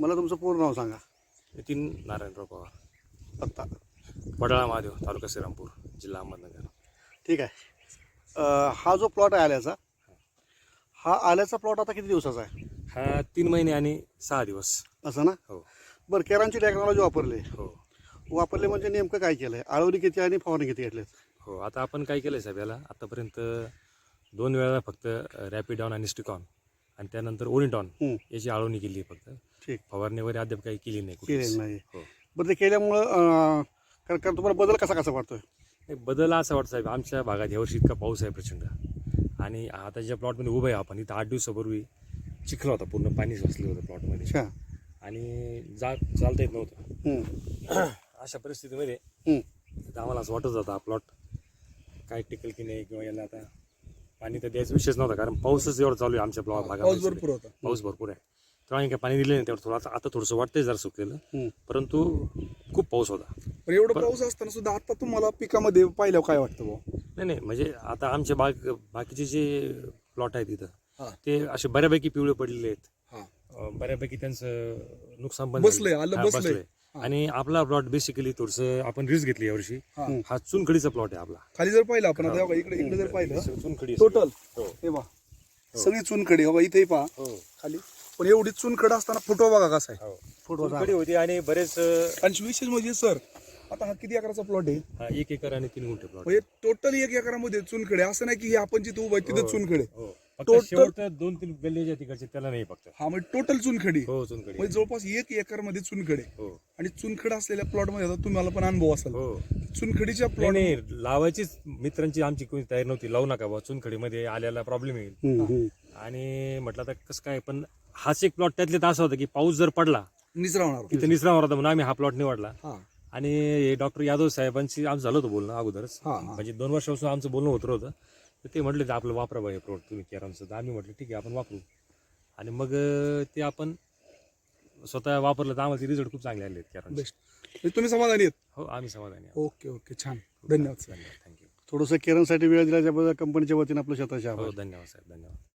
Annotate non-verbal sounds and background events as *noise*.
मला तुमचं पूर्ण नाव सांगा. नितीन नारायणराव पवार. पत्ता. वडाळा महादेव तालुका श्रीरामपूर जिल्हा अहमदनगर. ठीक आहे. अं, हा जो प्लॉट आहे आल्याचा हा आल्याचा प्लॉट आता किती दिवसाचा आहे? हा तीन महिने आणि सहा दिवस. असं ना? हो. बरं केरांची टेक्नॉलॉजी वापरली. हो. वापरले म्हणजे नेमकं काय केलं आहे आळवणी किती आणि फवारणी किती घेतलेत? हो आता आपण काय केलं आहे साहेब याला? आतापर्यंत दोन वेळा फक्त रॅपिड डाऊन आणि स्टिकॉन आणि त्यानंतर ओनिटॉन हं, याची आळवणी केली आहे फक्त. ठीक फवारणी वगैरे अद्याप काही केली नाही केलेलं. नाही. हो. बरं ते केल्यामुळं अं, कारण कारण तुम्हाला बदल कसा कसा वाटतोय? नाही, बदल असा वाटतं साहेब आमच्या भागात यावर्षी इतका पाऊस आहे प्रचंड. आणि आता ज्या प्लॉटमध्ये उभं आहे आपण इथं आठ दिवसापूर्वी चिखला होता पूर्ण पाणी वाचलं होतं प्लॉटमध्ये. अच्छा. आणि जा चालता येत नव्हतं. *clears throat* अशा परिस्थितीमध्ये आम्हाला असं वाटत होतं हा प्लॉट काय टिकल की नाही किंवा याला आता पाणी तर द्यायचा विषयच नव्हता कारण पाऊसच एवढं चालू आहे आमच्या प्लॉट पाऊस भागामध्ये भरपूर होता. पाऊस भरपूर आहे. आम्ही काय पाणी दिलं नाही तेवढं थोडं आता आता थोडंसं वाटतंय जरा सुकलेलं हं. परंतु खूप पाऊस होता पण एवढं पाऊस असताना सुद्धा आता तुम्हाला पिकामध्ये पाहिल्यावर काय वाटतं भाऊ नाही नाही म्हणजे आता आमचे बाग बाकीचे जे प्लॉट आहेत हा. इथं ते असे बऱ्यापैकी पिवळे पडलेले आहेत हा अं, बऱ्यापैकी त्यांचं नुकसान पण बसलंय, झालं. आलं हा, बसलंय. बसलंय. आणि आपला प्लॉट बेसिकली थोडस आपण रिस्क घेतली यावर्षी हा. हा चुनखडीचा प्लॉट आहे आपला खाली जर पाहिलं आपण आता बघा इकडे इकडे जर पाहिलं चुनखडी टोटल हो. हे पहा सगळी चुनखडी बघा इथे पहा हो खाली पण एवढी चुनखड असताना फोटो बघा कसा आहे. हो. फुटवा चुनखडी होती आणि बरेच अं, आणि विशेष म्हणजे सर आता हा किती एकराचा प्लॉट आहे? हा, एक एकर आणि तीन गुंठे प्लॉट म्हणजे टोटल एक एकरामध्ये चुनखडे. असं नाही की हे आपण जिथे उभं आहे तिथं चुनखडे. हो. फक्त Total- शेवटचं दोन तीन गल्ले ज्या तिकडचे त्याला नाही फक्त. हा म्हणजे टोटल चुनखडी. हो चुनखडी. म्हणजे जवळपास एक एकरमध्ये चुनखडे. हो. आणि चुनखड असलेल्या प्लॉटमध्ये आता तुम्हाला पण अनुभव असेल. हो. चुनखडीच्या नाही प्लॉट नाही लावायचीच मित्रांची आमची कोणी तयारी नव्हती. लावू नका बा चुनखडीमध्ये आल्याला प्रॉब्लेम येईल. हं, हं. आणि म्हटलं आता कसं काय पण हाच एक प्लॉट त्यातले तर असा होता की पाऊस जर पडला निचरा होणार तिथे निसरावर होता म्हणून आम्ही हा प्लॉट निवडला. हा. आणि हे डॉक्टर यादव साहेबांशी आमचं झालं होतं बोलणं अगोदरच. हा, हा. म्हणजे दोन वर्षापासून आमचं बोलणं होत होतं तर ते म्हटले ते आपलं वापरा हे प्रोडक्ट तुम्ही केरांचं तर आम्ही म्हटलं ठीक आहे आपण वापरू. आणि मग ते आपण स्वतः वापरलं तर आम्हाला रिझल्ट खूप चांगले आले आहेत केरांचे. बेस्ट. तुम्ही समाधानी आहेत? हो आम्ही समाधानी आहोत. Okay okay. छान. धन्यवाद सर. धन्यवाद. थँक्यू थोडंसं केरनसाठी वेळ दिल्याच्याबद्दल कंपनीच्या वतीनं आपलं शताच्या आभार. हो धन्यवाद साहेब धन्यवाद.